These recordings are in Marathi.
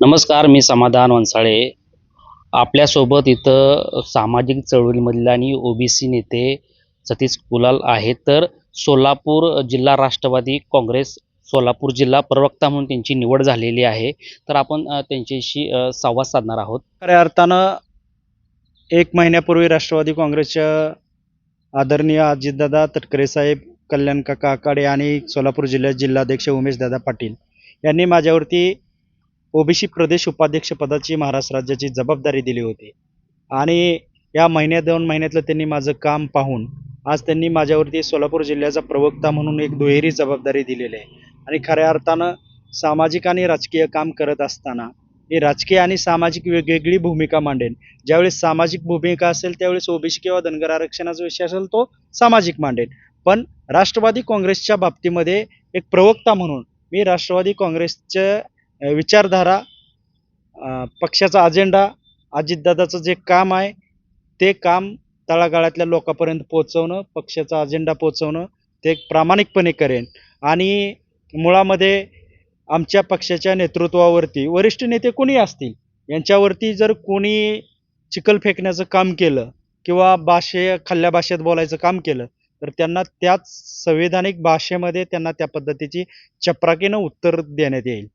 नमस्कार मी समाधान वंसाळे आपल्यासोबत इथं सामाजिक चळवळीमधील आणि ओबीसी नेते सतीश कुलाल आहेत. तर सोलापूर जिल्हा राष्ट्रवादी काँग्रेस सोलापूर जिल्हा प्रवक्ता म्हणून त्यांची निवड झालेली आहे. तर आपण त्यांच्याशी संवाद साधणार आहोत. खऱ्या अर्थानं एक महिन्यापूर्वी राष्ट्रवादी काँग्रेसच्या आदरणीय अजितदादा तटकरे साहेब कल्याण काका आणि सोलापूर जिल्ह्यात जिल्हाध्यक्ष उमेशदादा पाटील यांनी माझ्यावरती ओबीसी प्रदेश उपाध्यक्षपदाची महाराष्ट्र राज्याची जबाबदारी दिली होती. आणि या महिन्या दोन महिन्यातलं त्यांनी माझं काम पाहून आज त्यांनी माझ्यावरती सोलापूर जिल्ह्याचा प्रवक्ता म्हणून एक दुहेरी जबाबदारी दिलेली आहे. आणि खऱ्या अर्थानं सामाजिक आणि राजकीय काम करत असताना मी राजकीय आणि सामाजिक वेगवेगळी भूमिका मांडेन. ज्यावेळेस सामाजिक भूमिका असेल त्यावेळेस ओबीसी किंवा धनगर आरक्षणाचा विषय असेल तो सामाजिक मांडेन. पण राष्ट्रवादी काँग्रेसच्या बाबतीमध्ये एक प्रवक्ता म्हणून मी राष्ट्रवादी काँग्रेसच्या विचारधारा पक्षाचा अजेंडा अजितदादाचं जे काम आहे ते काम तळागाळातल्या लोकांपर्यंत पोचवणं पक्षाचा अजेंडा पोचवणं ते प्रामाणिकपणे करेन. आणि मुळामध्ये आमच्या पक्षाच्या नेतृत्वावरती वरिष्ठ नेते कोणी असतील? यांच्यावरती जर कोणी चिखल फेकण्याचं काम केलं किंवा भाषे खल्ल्या भाषेत बोलायचं काम केलं तर त्यांना त्याच संविधानिक भाषेमध्ये त्यांना त्या पद्धतीची चपराकीनं उत्तर देण्यात येईल.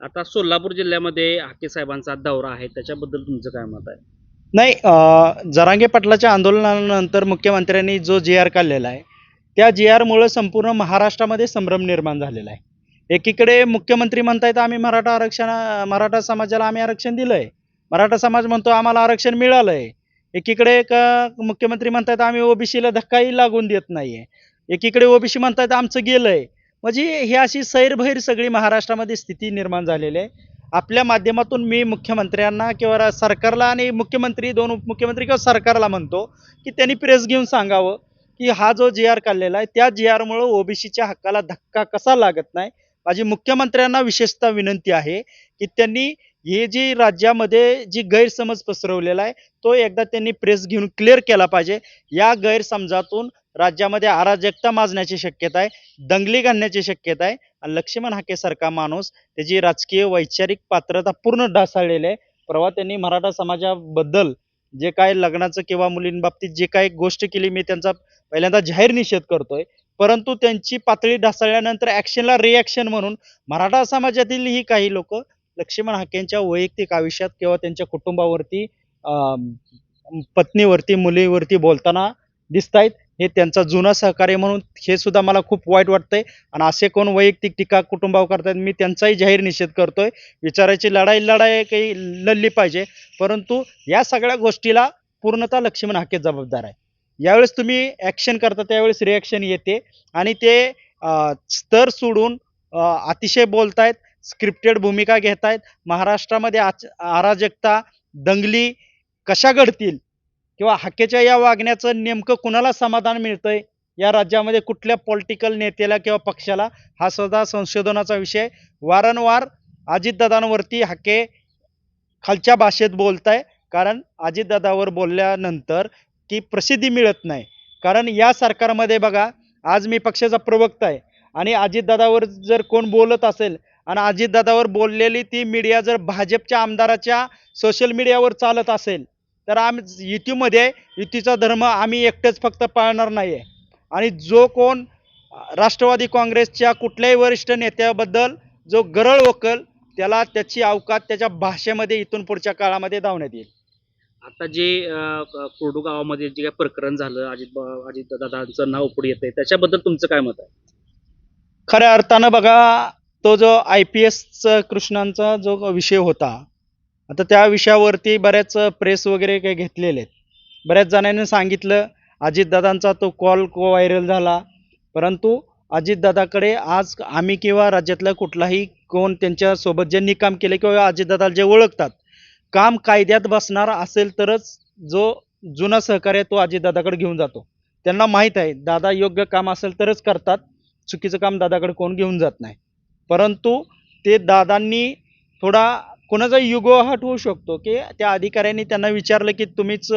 आता सोलापूर जिल्ह्यामध्ये हाके साहेबांचा दौरा आहे त्याच्याबद्दल तुमचं काय मत आहे? नाही जरांगे पाटलाच्या आंदोलनानंतर मुख्यमंत्र्यांनी जो जी आर काढलेला आहे त्या जी आरमुळं संपूर्ण महाराष्ट्रामध्ये संभ्रम निर्माण झालेला आहे. एकीकडे मुख्यमंत्री म्हणतायत आम्ही मराठा आरक्षण मराठा समाजाला आम्ही आरक्षण दिलंय. मराठा समाज म्हणतो आम्हाला आरक्षण मिळालंय. एकीकडे एक मुख्यमंत्री म्हणतायत आम्ही ओबीसीला धक्काही लागून देत नाही आहे एकीकडे ओबीसी म्हणतायत आमचं गेलंय. म्हणजे ही अशी सैरभैर सगळी महाराष्ट्रामध्ये स्थिती निर्माण झालेली आहे. आपल्या माध्यमातून मी मुख्यमंत्र्यांना किंवा सरकारला आणि मुख्यमंत्री दोन उपमुख्यमंत्री किंवा सरकारला म्हणतो की त्यांनी प्रेस घेऊन सांगावं की हा जो जी आर काढलेला आहे त्या जी आरमुळं ओबीसीच्या हक्काला धक्का कसा लागत नाही? माझी मुख्यमंत्र्यांना विशेषतः विनंती आहे की त्यांनी हे जी राज्यामध्ये जी गैरसमज पसरवलेला आहे तो एकदा त्यांनी प्रेस घेऊन क्लिअर केला पाहिजे. या गैरसमजातून राज्यामध्ये अराजकता माजण्याची शक्यता आहे दंगली घालण्याची शक्यता आहे. आणि लक्ष्मण हाके सारखा माणूस त्याची राजकीय वैचारिक पात्रता पूर्ण ढासळलेली आहे. परवा त्यांनी मराठा समाजाबद्दल जे काय लग्नाचं किंवा मुलींबाबतीत जे काही गोष्ट केली मी त्यांचा पहिल्यांदा जाहीर निषेध करतोय. परंतु त्यांची पातळी ढासळल्यानंतर ॲक्शनला रिॲक्शन म्हणून मराठा समाजातील ही काही लोक लक्ष्मण हाकेंच्या वैयक्तिक आयुष्यात किंवा त्यांच्या कुटुंबावरती पत्नीवरती मुलीवरती बोलताना दिसत आहेत हे त्यांचा जुना सहकार्य म्हणून हे सुद्धा मला खूप वाईट वाटतंय. आणि असे कोण वैयक्तिक टीका कुटुंबावर करतात मी त्यांचाही जाहीर निषेध करतोय. विचाराची लढाई लढाई काही लढली पाहिजे. परंतु या सगळ्या गोष्टीला पूर्णतः लक्ष्मण हाके जबाबदार आहे. यावेळेस तुम्ही ॲक्शन करता त्यावेळेस रिॲक्शन येते. आणि ते स्तर सोडून अतिशय बोलतायत स्क्रिप्टेड भूमिका घेतायत. महाराष्ट्रामध्ये आच अराजकता दंगली कशा घडतील? किंवा हाकेच्या या वागण्याचं नेमकं कुणाला समाधान मिळतंय? या राज्यामध्ये कुठल्या पॉलिटिकल नेत्याला किंवा पक्षाला? हा सुद्धा संशोधनाचा विषय वारंवार अजितदादांवरती हाके खालच्या भाषेत बोलत आहे कारण अजितदादावर बोलल्यानंतर ती प्रसिद्धी मिळत नाही. कारण या सरकारमध्ये बघा आज मी पक्षाचा प्रवक्ता आहे. आणि अजितदादावर जर कोण बोलत असेल आणि अजितदादावर बोललेली ती मीडिया जर भाजपच्या आमदाराच्या सोशल मीडियावर चालत असेल तर आम्ही युतीमध्ये युतीचा धर्म आम्ही एकटेच फक्त पाळणार नाही आहे आणि जो कोण राष्ट्रवादी काँग्रेसच्या कुठल्याही वरिष्ठ नेत्याबद्दल जो गरळ ओकल त्याला त्याची अवकात त्याच्या भाषेमध्ये इथून पुढच्या काळामध्ये धावण्यात येईल. आता जे कोरडू गावामध्ये जे काही प्रकरण झालं अजित अजित दादांचं नाव पुढे येतंय त्याच्याबद्दल तुमचं काय मत आहे? खऱ्या अर्थानं बघा तो जो आय पी एसचा कृष्णांचा जो विषय होता आता त्या विषयावरती बऱ्याच प्रेस वगैरे काही घेतलेले आहेत. बऱ्याच जणांनी सांगितलं अजितदादांचा तो कॉल को व्हायरल झाला. परंतु अजितदादाकडे आज आम्ही किंवा राज्यातला कुठलाही कोण त्यांच्यासोबत ज्यांनी काम केले किंवा अजितदादाला जे ओळखतात काम कायद्यात बसणार असेल तरच जो जुना सहकार्य तो अजितदादाकडे घेऊन जातो. त्यांना माहीत आहे दादा योग्य काम असेल तरच करतात चुकीचं काम दादाकडे कोण घेऊन जात नाही. परंतु ते दादांनी थोडा कोणाचा युगो हट होऊ शकतो की त्या अधिकाऱ्यांनी त्यांना विचारलं की तुम्हीच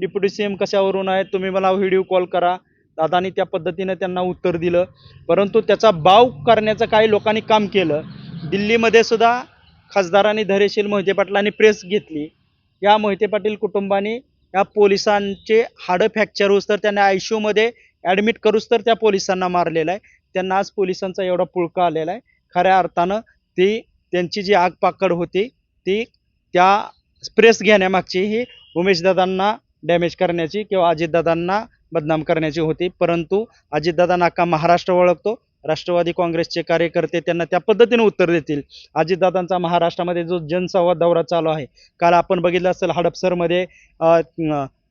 डिप्युटी सी एम कशावरून आहे तुम्ही मला व्हिडिओ कॉल करा. दादानी त्या पद्धतीनं त्यांना उत्तर दिलं. परंतु त्याचा बाव करण्याचं काही लोकांनी काम केलं. दिल्लीमध्ये सुद्धा खासदारांनी धैर्यशील मोहिते पाटलांनी प्रेस घेतली. या मोहिते पाटील कुटुंबाने या पोलिसांचे हाडं फ्रॅक्चर होऊस तर त्यांना आय सी यूमध्ये ॲडमिट करूस तर त्या पोलिसांना मारलेलं आहे. त्यांना आज पोलिसांचा एवढा पुळका आलेला आहे. खऱ्या अर्थानं ती त्यांची जी आगपाकड होती ती त्या स्प्रेस घेण्यामागची ही उमेशदादांना डॅमेज करण्याची किंवा अजितदादांना बदनाम करण्याची होती. परंतु अजितदादा नाका महाराष्ट्र ओळखतो. राष्ट्रवादी काँग्रेसचे कार्यकर्ते त्यांना त्या पद्धतीने उत्तर देतील. अजितदादांचा महाराष्ट्रामध्ये जो जनसंवाद दौरा चालू आहे काल आपण बघितलं असेल हडपसरमध्ये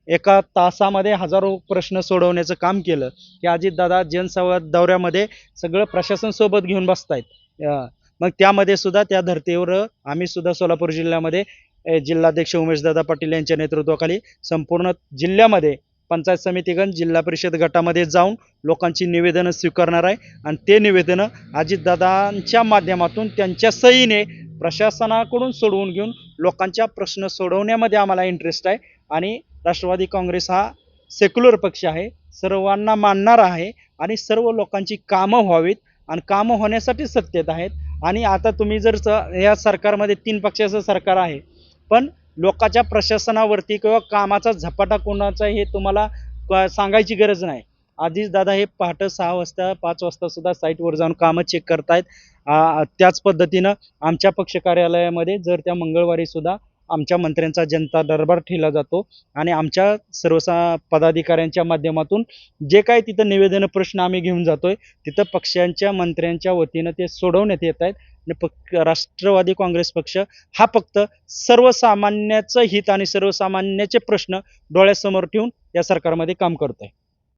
एका तासामध्ये हजारो प्रश्न सोडवण्याचं काम केलं. की अजितदादा जनसंवाद दौऱ्यामध्ये सगळं प्रशासन सोबत घेऊन बसतायत. आहेत मग त्यामध्ये सुद्धा त्या धर्तीवर आम्ही सुद्धा सोलापूर जिल्ह्यामध्ये जिल्हाध्यक्ष उमेशदादा पाटील यांच्या नेतृत्वाखाली संपूर्ण जिल्ह्यामध्ये पंचायत समितीगण जिल्हा परिषद गटामध्ये जाऊन लोकांची निवेदनं स्वीकारणार आहे. आणि ते निवेदनं अजितदादांच्या माध्यमातून त्यांच्या सहीने प्रशासनाकडून सोडवून घेऊन लोकांच्या प्रश्न सोडवण्यामध्ये आम्हाला इंटरेस्ट आहे. आणि राष्ट्रवादी काँग्रेस हा सेक्युलर पक्ष आहे. सर्वांना मानणारा आहे. आणि सर्व लोकांची कामं व्हावीत. आणि कामं होण्यासाठी सत्तेत आहेत. आणि आता तुम्ही जर स- या सरकारमध्ये तीन पक्षाचं सरकार आहे पण लोकांच्या प्रशासनावरती किंवा कामाचा झपाटा कोणाचा हे तुम्हाला क- सांगायची गरज नाही. आधीच दादा हे पहाटं सहा वाजता पाच वाजता सुद्धा साईटवर जाऊन कामं चेक करतायत. त्याच पद्धतीनं आमच्या पक्ष कार्यालयामध्ये जर त्या मंगळवारी सुद्धा आमच्या मंत्र्यांचा जनता दरबार ठेवला जातो आणि आमच्या सर्वसा पदाधिकाऱ्यांच्या माध्यमातून जे काही तिथं निवेदन प्रश्न आम्ही घेऊन जातोय तिथं पक्षांच्या मंत्र्यांच्या वतीनं ते सोडवण्यात येत आहेत. आणि राष्ट्रवादी काँग्रेस पक्ष हा फक्त सर्वसामान्याचं हित आणि सर्वसामान्याचे प्रश्न डोळ्यासमोर ठेवून या सरकारमध्ये काम करतोय.